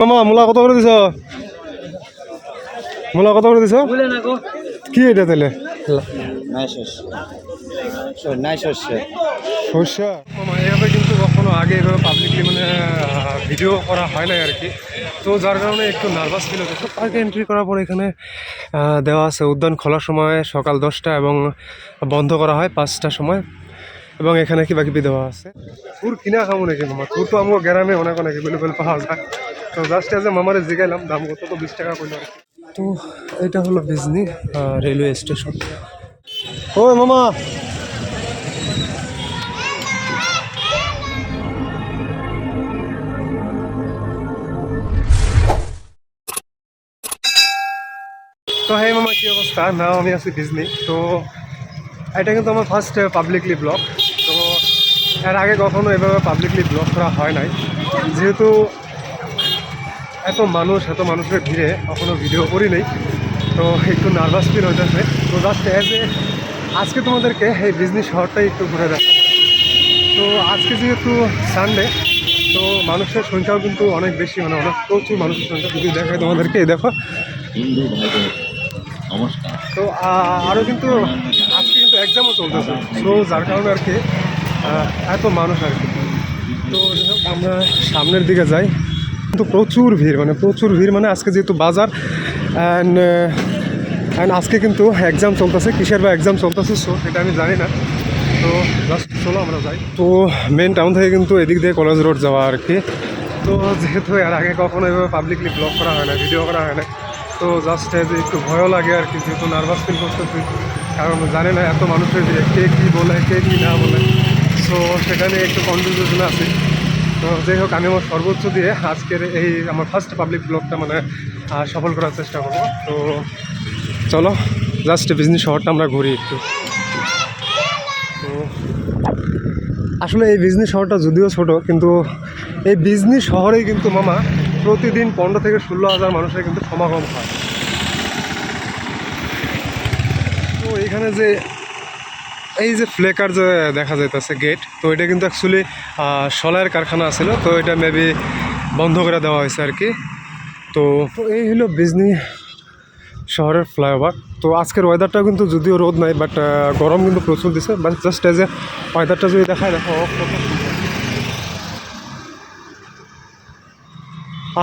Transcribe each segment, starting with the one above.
মামা মূলা কত করে দিছ? মূলা কত করে দিছ? কি এটা তাহলে? নাই নাই সর্ষা এভাবে কিন্তু কখনো আগে এভাবে পাবলিকলি মানে ভিডিও করা হয় না আর কি। তো যার কারণে একটু নার্ভাস ফিল হচ্ছে। পার্কে এন্ট্রি করার পর এখানে আহ, দেওয়া আছে উদ্যান খোলার সময় সকাল দশটা এবং বন্ধ করা হয় পাঁচটার সময় এবং এখানে কিবা কিবি দেওয়া আছে? তোর কিনা খাব নাকি মামা? তোর তো আমার গ্রামে অনেক অনেক এভেলেবেল পাওয়া যায়। তো জাস্ট এজ এ মামারে জিগাইলাম দাম কত? তো বিশ টাকা করল তো এটা হলো বিজনি রেলওয়ে স্টেশন ও মামা! তো হ্যাঁ মামা কী অবস্থা? নাও আমি আছি বিজনি তো এটা কিন্তু আমার ফার্স্ট পাবলিকলি ব্লগ তো এর আগে কখনো এভাবে পাবলিকলি ব্লগ করা হয় নাই। যেহেতু এত মানুষ এত মানুষের ভিড়ে কখনো ভিডিও করি নেই। তো একটু নার্ভাস ফিল হইতেছে। তো জাস্ট এজ এ আজকে তোমাদেরকে এই বিজনেস শহরটাই একটু ঘুরে দেখ তো আজকে যেহেতু সানডে তো মানুষের সংখ্যাও কিন্তু অনেক বেশি মানে অনেক প্রচুর মানুষের সংখ্যা। যদি দেখায় তোমাদেরকে এই দেখো। তো আরও কিন্তু আজকে কিন্তু এক্সামও চলতেছে। তো যার কারণে আর কি এত মানুষ আর কি। তো আমরা সামনের দিকে যাই। কিন্তু প্রচুর ভিড় মানে প্রচুর ভিড় মানে আজকে যেহেতু বাজার অ্যান্ড অ্যান্ড আজকে কিন্তু এক্সাম চলতেছে, কিসের বা এক্সাম চলতেছে সো সেটা আমি জানি না। তো জাস্ট চলো আমরা যাই। তো মেন টাউন থেকে কিন্তু এদিক দিয়ে কলেজ রোড যাওয়া আর কি। তো যেহেতু এর আগে কখনো এভাবে পাবলিকলি ব্লগ করা হয় না ভিডিও করা হয় না, তো জাস্ট যে একটু ভয়ও লাগে আর কি, যেহেতু নার্ভাস ফিল করতেছি। কারণ জানে না এত মানুষের কে কী বলে, কে কী না বলে। সো সেটা নিয়ে একটু কনফিউশন আছে। তো যাই হোক, আমি আমার সর্বোচ্চ দিয়ে আজকের এই আমার ফার্স্ট পাবলিক ব্লগটা মানে সফল করার চেষ্টা করব। তো চলো জাস্ট বিজনেস শহরটা আমরা ঘুরি একটু। তো আসলে এই বিজনেস শহরটা যদিও ছোট, কিন্তু এই বিজনেস শহরেই কিন্তু মামা প্রতিদিন পনেরো থেকে ষোলো হাজার মানুষের কিন্তু সমাগম হয়। তো এখানে যে এই যে ফ্লেকার যে দেখা যাইতেছে গেট তো এটা কিন্তু অ্যাকচুয়ালি সলায়ের কারখানা ছিল তো এটা মেবি বন্ধ করে দেওয়া হয়েছে আর কি তো এই হলো বিজনি শহরের ফ্লাইওভার। তো আজকের ওয়েদারটাও কিন্তু যদিও রোদ নাই বাট গরম কিন্তু প্রচুর দিছে বাট জাস্ট এজ এ ওয়েদারটা যদি দেখায়, দেখো।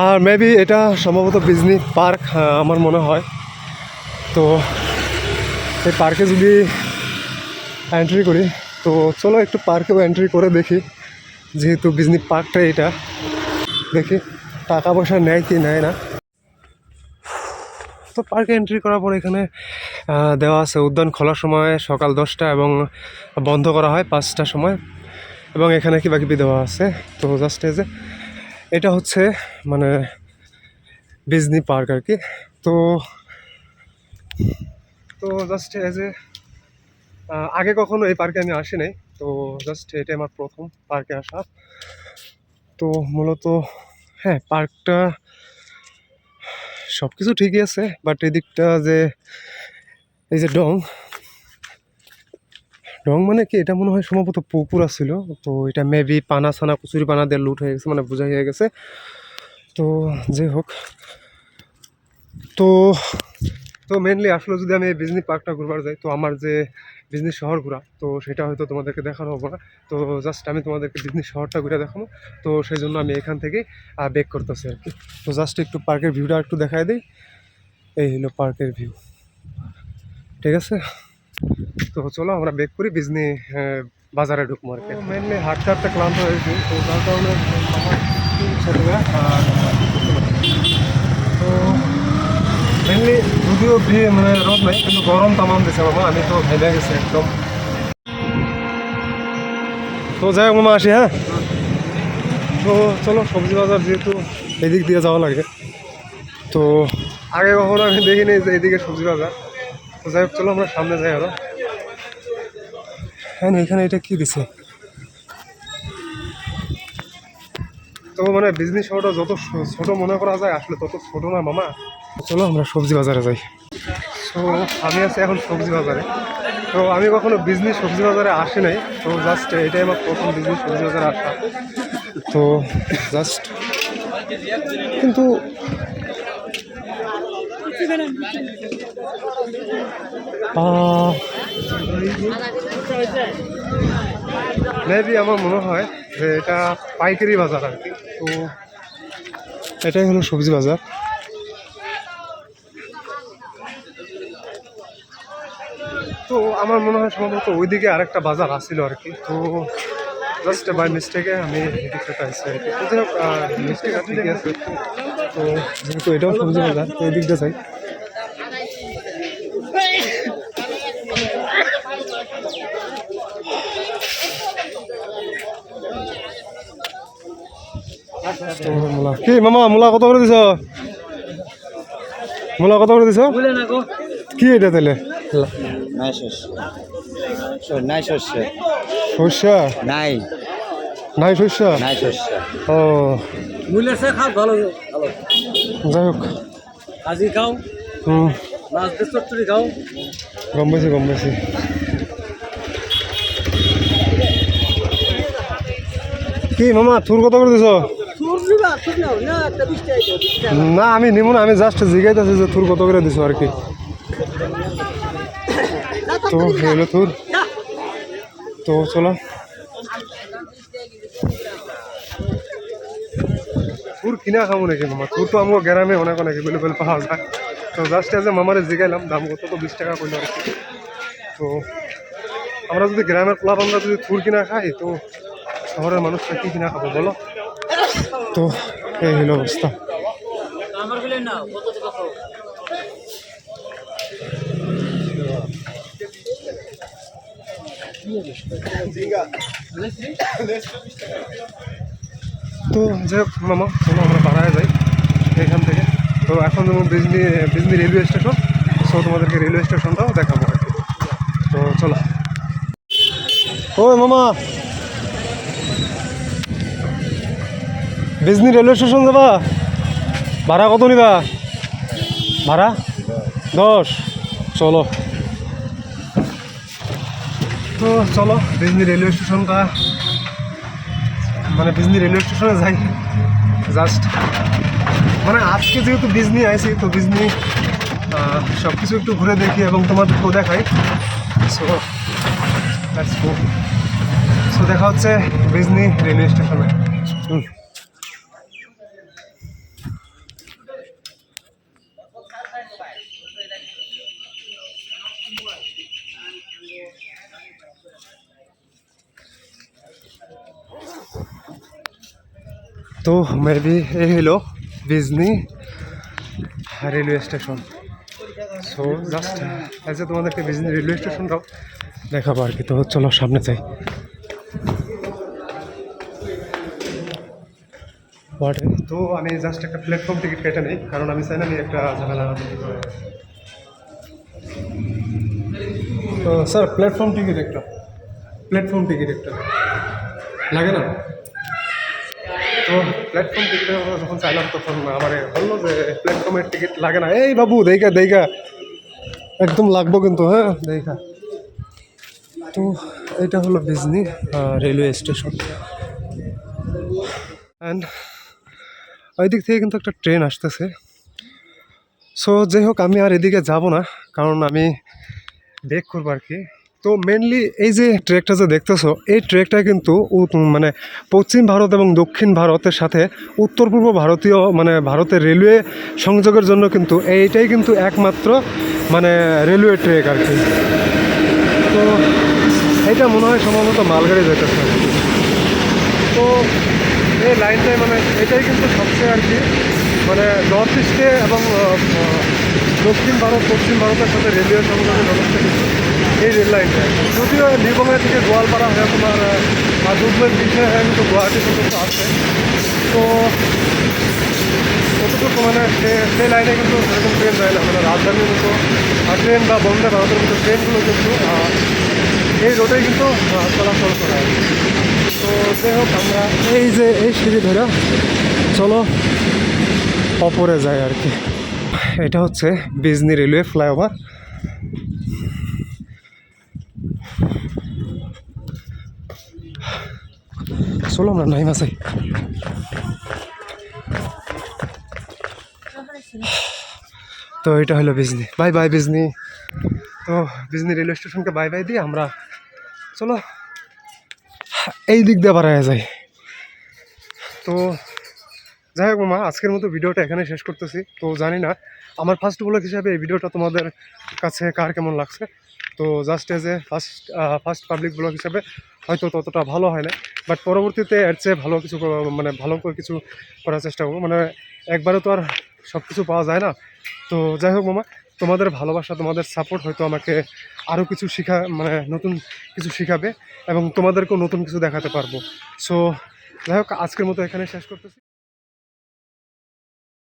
আর মেবি এটা সম্ভবত বিজনি পার্ক আমার মনে হয়। তো এই পার্কে যদি এন্ট্রি করি। তো চলো একটু পার্কেও এন্ট্রি করে দেখি, যেহেতু বিজনি পার্কটা এটা। দেখি, টাকা পয়সা নেয় কি নেয় না। তো পার্কে এন্ট্রি করার পর এখানে দেওয়া আছে উদ্যান খোলার সময় সকাল দশটা এবং বন্ধ করা হয় পাঁচটার সময়। এবং এখানে কিবা কিবি দেওয়া আছে? তো জাস্ট এজে এটা হচ্ছে মানে বিজনি পার্ক আর কি। তো তো জাস্ট এজ এ আগে কখনো এই পার্কে আমি আসি নাই তো জাস্ট এটা আমার প্রথম পার্কে আসা। তো মূলত হ্যাঁ পার্কটা সব কিছু ঠিকই আছে বাট এদিকটা যে, এই যে ডং ডং মানে কি? এটা মনে হয় সম্ভবত পুকুর ছিল তো এটা মেবি পানা ছানা, কুচুরি পানা দিয়ে লুট হয়ে গেছে মানে বোঝা হয়ে গেছে। তো যে হোক, তো তো মেনলি আসলে যদি আমি এই বিজনেস পার্কটা ঘুরবার যাই, তো আমার যে বিজনেস শহর ঘোরা। তো সেটা হয়তো তোমাদেরকে দেখানো হব না। তো জাস্ট আমি তোমাদেরকে বিজনেস শহরটা ঘুরে দেখাবো। তো সেই জন্য আমি এখান থেকে বেক করতেছি আর কি। তো জাস্ট একটু পার্কের ভিউটা একটু দেখায় দিই। এই হলো পার্কের ভিউ ঠিক আছে? তো চলো আমরা বেক করি বিজনি বাজারে ঢুকবো আর কি। মেনলি হাঁটতে হাঁটতে ক্লান্ত হয়েছি তো যার কারণে আমার একটু ইচ্ছা করে, আর তো যদিও মানে রোদ নাই, কিন্তু গরম তামাম দিছে মামা আমি তো ভেঙে গেছি একদম। তো যাই মামা আসি হ্যাঁ তো চলো সবজি বাজার যেহেতু এদিক দিয়ে যাওয়া লাগে। তো আগে কখনো আমি দেখিনি যে এদিকে সবজি বাজার তো যাই হোক, চলো, আমরা সামনে যাই আরও হ্যাঁ এখানে এটা কি দিছে? তো মানে বিজনেস শহরটা যত ছোট মনে করা যায়, আসলে তত ছোট না মামা। চলো আমরা সবজি বাজারে যাই। তো আমি আছি এখন সবজি বাজারে। তো আমি কখনো বিজনেস সবজি বাজারে আসি নাই। তো জাস্ট এটাই আমার প্রথম বিজনেস সবজি বাজারে আসা। তো জাস্ট কিন্তু মেবি আমার মনে হয় যে এটা পাইকারি বাজার আর কি। তো এটাই হলো সবজি বাজার। তো আমার মনে হয় সম্ভবত ওইদিকে আরেকটা বাজার আসছিল আর কি। তো জাস্ট বাই মিস্টেকে আমি এদিকটা পাইছি আর কি। তো যাই হোক মিস্টেক ঠিকই আছে। তো যেহেতু এটাও সবজি বাজার তো এদিকটা যাই। কি মামা মূলা কত করে দিছ? মূলা কত করে দিছ? কি এটা তাহলে? নাই শস্য। নাই শস্য। শস্যা? নাই। নাই শস্যা? নাই শস্য। ও। মূল্যের চেয়ে খাও ভালো ভালো। যাই হোক। আজি খাও। হুম। মাছ দিয়ে চচ্চড়ি খাও। গম পাইছি গম পাইছি কি মামা থুর কত করে দিছ? না আমি নিব না আমি জাস্ট জিগাইতেছি যে থুর কত করে দিছ আর কি। তো হলো থুর তো চলো। থুর কিনা খাব নাকি মামা? থুর তো আমার গ্রামে অনেক অনেক এভেলেবেল পাওয়া যায়। তো জাস্ট এজ মামারে জিগাইলাম দাম কত? তো বিশ টাকা করল আর তো আমরা যদি গ্রামের ক্লাব আমরা যদি থুর কিনা খাই তো শহরের মানুষরা কি কিনা খাব বলো? তো এই হলো অবস্থা আমারগুলো না কত টাকা খাও তো যাই হোক, মামা, চলো আমরা বাড়ায় যাই এখান থেকে। তো এখন যেমন Bijni Bijni railway station so তোমাদেরকে রেলওয়ে স্টেশনটাও দেখাবো তো চলো। ও মামা বিজনি রেলওয়ে স্টেশন যাবা? ভাড়া কত নিবা? ভাড়া? দশ। চলো। তো চলো বিজনি রেলওয়ে স্টেশনটা মানে বিজনি রেলওয়ে স্টেশনে যাই জাস্ট মানে আজকে যেহেতু বিজনি আইছি, তো বিজনি সব কিছু একটু ঘুরে দেখি এবং তোমাদেরকেও দেখাই। সো সো দেখা হচ্ছে বিজনি রেলওয়ে স্টেশনে হুম তো মেবি এই হলো Bijni railway station so just এসে তোমাদেরকে বিজনি রেলওয়ে স্টেশনটাও দেখাবো আর কি, তো চলো সামনে যাই? তো আমি জাস্ট একটা প্ল্যাটফর্ম টিকিট কেটে নিই, কারণ আমি চাই না আমি একটা ঝামেলা তো স্যার প্ল্যাটফর্ম টিকিট একটা। প্ল্যাটফর্ম টিকিট একটা। লাগে না? তো প্ল্যাটফর্ম টিকিট যখন চাইলাম, তখন আমার বলল যে প্ল্যাটফর্মের টিকিট লাগে না। এই বাবু, দেখা দেখা। একদম লাগবো কিন্তু হ্যাঁ দেখা। তো এটা হলো বিজনি রেলওয়ে স্টেশন অ্যান্ড ওই দিক থেকে কিন্তু একটা ট্রেন আসতেছে। সো যাই হোক, আমি আর এদিকে যাব না, কারণ আমি ব্রেক করব আর কি। তো মেনলি এই যে ট্রেকটা যে দেখতেছো, এই ট্রেকটা কিন্তু মানে পশ্চিম ভারত এবং দক্ষিণ ভারতের সাথে উত্তর পূর্ব ভারতীয় মানে ভারতের রেলওয়ে সংযোগের জন্য কিন্তু এইটাই কিন্তু একমাত্র মানে রেলওয়ে ট্রেক আর কি তো এটা মনে হয় সম্ভবত মালগাড়ি যেতেছে। তো এই লাইনটাই মানে এটাই কিন্তু সবচেয়ে আর কি মানে নর্থ ইস্টে এবং দক্ষিণ ভারত, পশ্চিম ভারতের সাথে রেলওয়ে সংযোগের ব্যবস্থা কিন্তু এই রেল লাইনটা যদিও নির্বঙ্গা থেকে গোয়ালপাড়া হয়ে, তোমার দুধমের দিকে হয়ে, কিন্তু গুয়াহাটি পর্যন্ত আসে তো কতটুকু মানে সেই লাইনে কিন্তু সেরকম ট্রেন যায় না। মানে রাজধানীর মতো ট্রেন বা বন্দে ভারতের মতো ট্রেনগুলো কিন্তু এই রোডে কিন্তু চলাচল করে। তো যাই হোক, আমরা এই যে এই সিঁড়ি ধরে চলো অপরে যায় আর কি। এটা হচ্ছে বিজনি রেলওয়ে ফ্লাইওভার চলো আমরা নাই মাসাই তো এটা হলো বিজনি। Bye bye Bijni. তো বিজনি রেলওয়ে স্টেশনকে বাই বাই দিয়ে আমরা চলো এই দিক দিয়ে বাড়ায় যাই। তো যাই হোক মামা, আজকের মতো ভিডিওটা এখানে শেষ করতেছি। তো জানি না, আমার ফার্স্ট ব্লগ হিসাবে এই ভিডিওটা তোমাদের কাছে কার কেমন লাগছে? তো just as a first first public blog হিসাবে হয়তো ততটা ভালো হয় না বাট পরবর্তীতে এর চেয়ে ভালো কিছু মানে ভালো করে কিছু করার চেষ্টা করব। মানে একবারে তো আর সব কিছু পাওয়া যায় না। তো যাই হোক মামা, তোমাদের ভালোবাসা, তোমাদের সাপোর্ট হয়তো আমাকে আরও কিছু শিখা মানে নতুন কিছু শিখাবে এবং তোমাদেরকেও নতুন কিছু দেখাতে পারব। সো যাই হোক, আজকের মতো এখানে শেষ করতেছি।